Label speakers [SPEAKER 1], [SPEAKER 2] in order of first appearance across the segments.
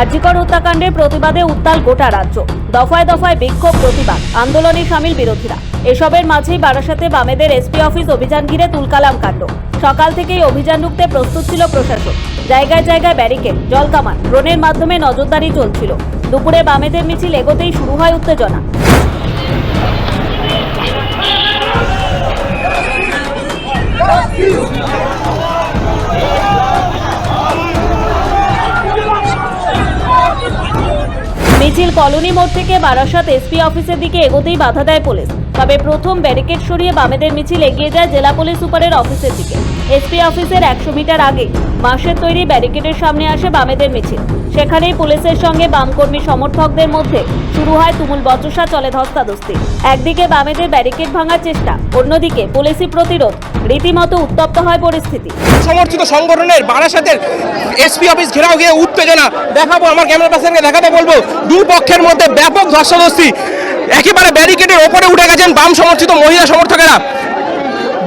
[SPEAKER 1] আরজিকর হত্যাকাণ্ডের প্রতিবাদে উত্তাল গোটা রাজ্য। দফায় দফায় বিক্ষোভ, প্রতিবাদ। আন্দোলনে সামিল বিরোধীরা। এসবের মাঝেই বারাসাতে বামেদের এসপি অফিস অভিযান ঘিরে তুলকালাম কাণ্ড। সকাল থেকেই অভিযান রুখতে প্রস্তুত ছিল প্রশাসন। জায়গায় জায়গায় ব্যারিকেড জলকামান ড্রোনের মাধ্যমে নজরদারি চলছিল। দুপুরে বামেদের মিছিল এগোতেই শুরু হয় উত্তেজনা। মিছিল কলোনি মোড় থেকে বারাসাত এসপি অফিসের দিকে এগোতেই বাধা দেয় পুলিশ। তবে প্রথম ব্যারিকেড সরিয়ে বামেদের মিছিল এগিয়ে যায় জেলা পুলিশ সুপারের অফিসের দিকে। এসপি অফিসের একশো মিটার আগে বাঁশের তৈরি ব্যারিকেডের সামনে আসে বামেদের মিছিল। সেখানেই পুলিশের সঙ্গে বামকর্মী সমর্থকদের মধ্যে শুরু হয় তুমুল বচসা, চলে ধস্তাধস্তি। একদিকে বামেদের ব্যারিকেড ভাঙার চেষ্টা, অন্যদিকে পুলিশি প্রতিরোধ রীতিমতো উত্তপ্ত হয় পরিস্থিতি।
[SPEAKER 2] সমর্থিত সংগঠনের বারাসাতের এসপি অফিস ঘেরাও গিয়ে উত্তেজনা দেখাবো, আমার ক্যামেরা পার্সনকে দেখাতে বলব দুই পক্ষের মধ্যে ব্যাপক ধস্তাধস্তি। একেবারে ব্যারিকেডের ওপরে উঠে গেছেন বাম সমর্থিত মহিলা সমর্থকেরা।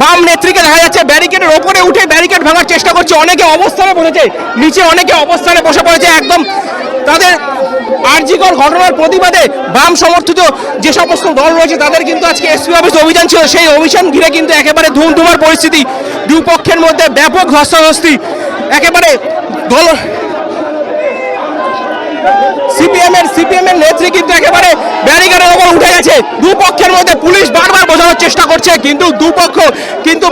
[SPEAKER 2] বাম নেত্রীকে দেখা যাচ্ছে ব্যারিকেডের ওপরে উঠে ব্যারিকেড ভাঙার চেষ্টা করছে। অনেকে অবস্থানে বসেছে নিচে অনেকে অবস্থানে বসে পড়েছে। একদম তাদের আর্জিকর ঘটনার প্রতিবাদে বাম সমর্থিত যে সমস্ত দল রয়েছে, তাদের কিন্তু আজকে এসপি অফিস অভিযান ছিল। সেই অভিযান ঘিরে কিন্তু একেবারে ধুমধুমার পরিস্থিতি। দুই পক্ষের মধ্যে ব্যাপক ধস্তাধস্তি একেবারে দল সিপিএম এর সিপিএম কিন্তু একেবারে ব্যারিকেডের ওপর উঠে গেছে। দুপক্ষের মধ্যে পুলিশ বারবার বোঝানোর চেষ্টা করছে, কিন্তু দুপক্ষ, কিন্তু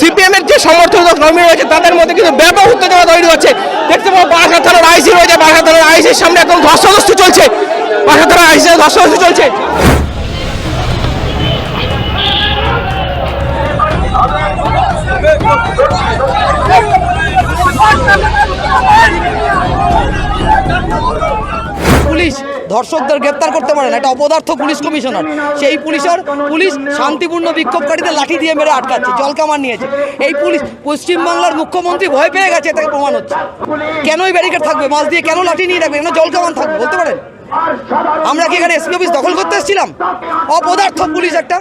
[SPEAKER 2] সিপিএম এর যে সমর্থক কর্মী রয়েছে, তাদের মধ্যে কিন্তু ব্যাপক উত্তেজনা তৈরি হচ্ছে। দেখতে পাবো বাসা থানার আইসি রয়েছে বাসা থানার আইসির সামনে এখন ধস্তাধস্তি চলছে। বাসা থানার আইসি ধস্তাধস্তি চলছে।
[SPEAKER 3] ধর্ষকদের গ্রেপ্তার করতে পারে না। এটা অপদার্থ পুলিশ কমিশনার। সেই পুলিশের পুলিশ শান্তিপূর্ণ বিক্ষোভকারীদের লাঠি দিয়ে মেরে আটকাচ্ছে জলকামান নিয়েছে। এই পুলিশ পশ্চিমবাংলার মুখ্যমন্ত্রী ভয় পেয়ে গেছে, এটাকে প্রমাণ হচ্ছে। কেনই ব্যারিকেড থাকবে? মাছ দিয়ে কেন লাঠি নিয়ে রাখবে? কেন জলকামান থাকবে? বলতে পারেন? আমরা কি এখানে এসপি অফিস দখল করতে এসেছিলাম? অপদার্থ পুলিশ একটা।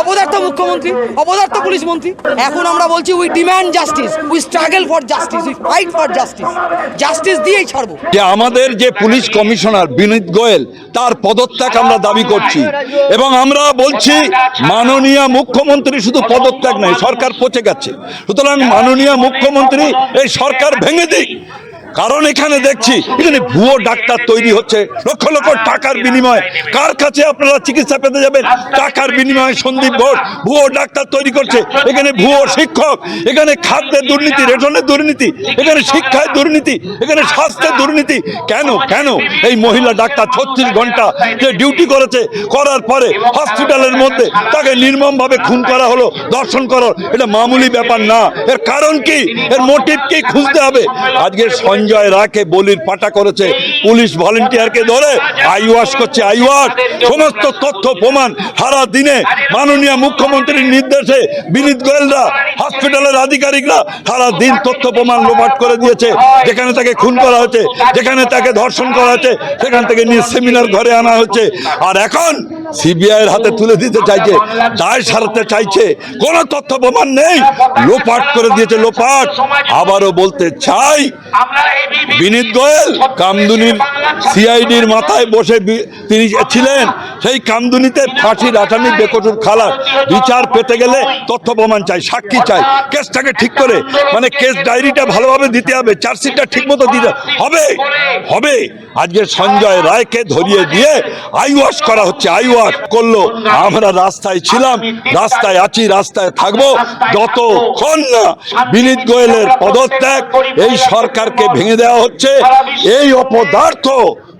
[SPEAKER 3] অপদার্থ মুখ্যমন্ত্রী, অপদার্থ পুলিশ মন্ত্রী। এখন আমরা বলছি we demand justice we struggle for justice we fight for justice justice দিয়েই ছাড়বো।
[SPEAKER 4] যে আমাদের যে পুলিশ কমিশনার বিনীত গোয়েল, তার পদত্যাগ আমরা দাবি করছি। এবং আমরা বলছি, মাননীয় মুখ্যমন্ত্রী শুধু পদত্যাগ নয়, সরকার পচে গেছে। সুতরাং মাননীয় মুখ্যমন্ত্রী, এই সরকার ভেঙে দিক। কারণ এখানে দেখছি এখানে ভুয়ো ডাক্তার তৈরি হচ্ছে, লক্ষ লক্ষ টাকার বিনিময়ে। কার কাছে আপনারা চিকিৎসা পেতে যাবেন? টাকার বিনিময়ে সন্দীপ ঘোষ ভুয়ো ডাক্তার তৈরি করছে। এখানে ভুয়ো শিক্ষক, এখানে খাদ্যের দুর্নীতি, রেশনের দুর্নীতি, এখানে শিক্ষায় দুর্নীতি, এখানে স্বাস্থ্যের দুর্নীতি। কেন? কেন? এই মহিলা ডাক্তার ছত্রিশ ঘণ্টা যে ডিউটি করেছে, করার পরে হসপিটালের মধ্যে তাকে নির্মমভাবে খুন করা হলো দর্শন করা হলো। এটা মামুলি ব্যাপার না। এর কারণ কি? এর মোটিভ কি? খুঁজতে হবে। আজকে সঞ্জয় রাকে বলির পাটা করেছে। পুলিশ ভলেন্টিয়ারকে ধরে আইওয়াশ করছে আইওয়াশ। সমস্ত তথ্য, প্রমাণ সারা দিনে মাননীয় মুখ্যমন্ত্রীর নির্দেশে বিনীত গোয়েলরা, হসপিটালের আধিকারিকরা সারা দিন তথ্য, প্রমাণ লোপাট করে দিয়েছে। যেখানে তাকে খুন করা হয়েছে, যেখানে তাকে ধর্ষণ করা হয়েছে, সেখান থেকে নিয়ে সেমিনার ঘরে আনা হচ্ছে। আর এখন সিবিআই এর হাতে তুলে দিতে চাইছে, দায় সারাতে চাইছে, কোনো তথ্য প্রমাণ নেই। লোপাট করে দিয়েছে, লোপাট। আবারও বলতে চাই, বিনীত গোয়েল কামদুনির সিআইডির মাথায় বসে তিনি ছিলেন, সেই কামদুনিতে ফাঁসির আসামি বেকসুর খালাস। বিচার পেতে গেলে তথ্য প্রমাণ চাই, সাক্ষী চাই। কেসটাকে ঠিক করে মানে কেস ডায়েরিটা ভালোভাবে দিতে হবে, চার্জশিটটা ঠিক মতো দিতে হবে। হবে। আজকে সঞ্জয় রায়কে ধরিয়ে দিয়ে আইওয়াশ করা হচ্ছে আইওয়াশ করল। আমরা রাস্তায় ছিলাম, রাস্তায় আছি, রাস্তায় থাকব। যতক্ষণ না বিনীত গোয়েলের পদত্যাগ এই সরকারকে ভেঙে দেওয়া হচ্ছে, এই অপদার্থ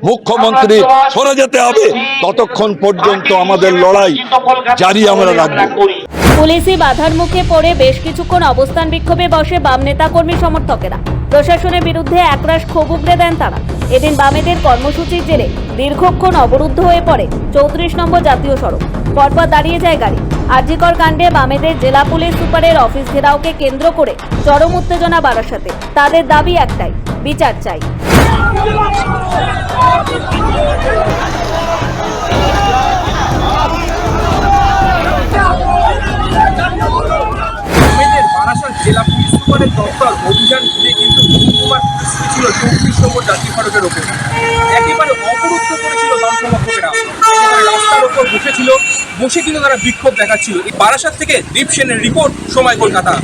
[SPEAKER 4] মুখ্যমন্ত্রী সরে যেতে হবে। ততক্ষণ পর্যন্ত আমাদের লড়াই জারি আমরা রাখব।
[SPEAKER 1] পুলিশি বাধার মুখে পড়ে বেশ কিছুক্ষণ অবস্থান বিক্ষোভে বসে বাম নেতাকর্মী সমর্থকেরা। প্রশাসনের বিরুদ্ধে একরাশ ক্ষোভ উগড়ে দেন তারা। এদিন বামেদের কর্মসূচির জেরে দীর্ঘক্ষণ অবরুদ্ধ হয়ে পড়ে চৌত্রিশ নম্বর জাতীয় সড়ক। পরপর দাঁড়িয়ে যায় গাড়ি। আরজিকর কাণ্ডে বামেদের জেলা পুলিশ সুপারের অফিস ঘেরাওকে কেন্দ্র করে চরম উত্তেজনা বারাসাতে তাদের দাবি একটাই, বিচার চাই।
[SPEAKER 2] একেবারে অবরুদ্ধ করেছিল বাম সমর্থকেরা রাস্তার ওপর বসেছিল, বসে কিন্তু তারা বিক্ষোভ দেখাচ্ছিল। বারাসাত থেকে দীপ সেনের রিপোর্ট সময় কলকাতা।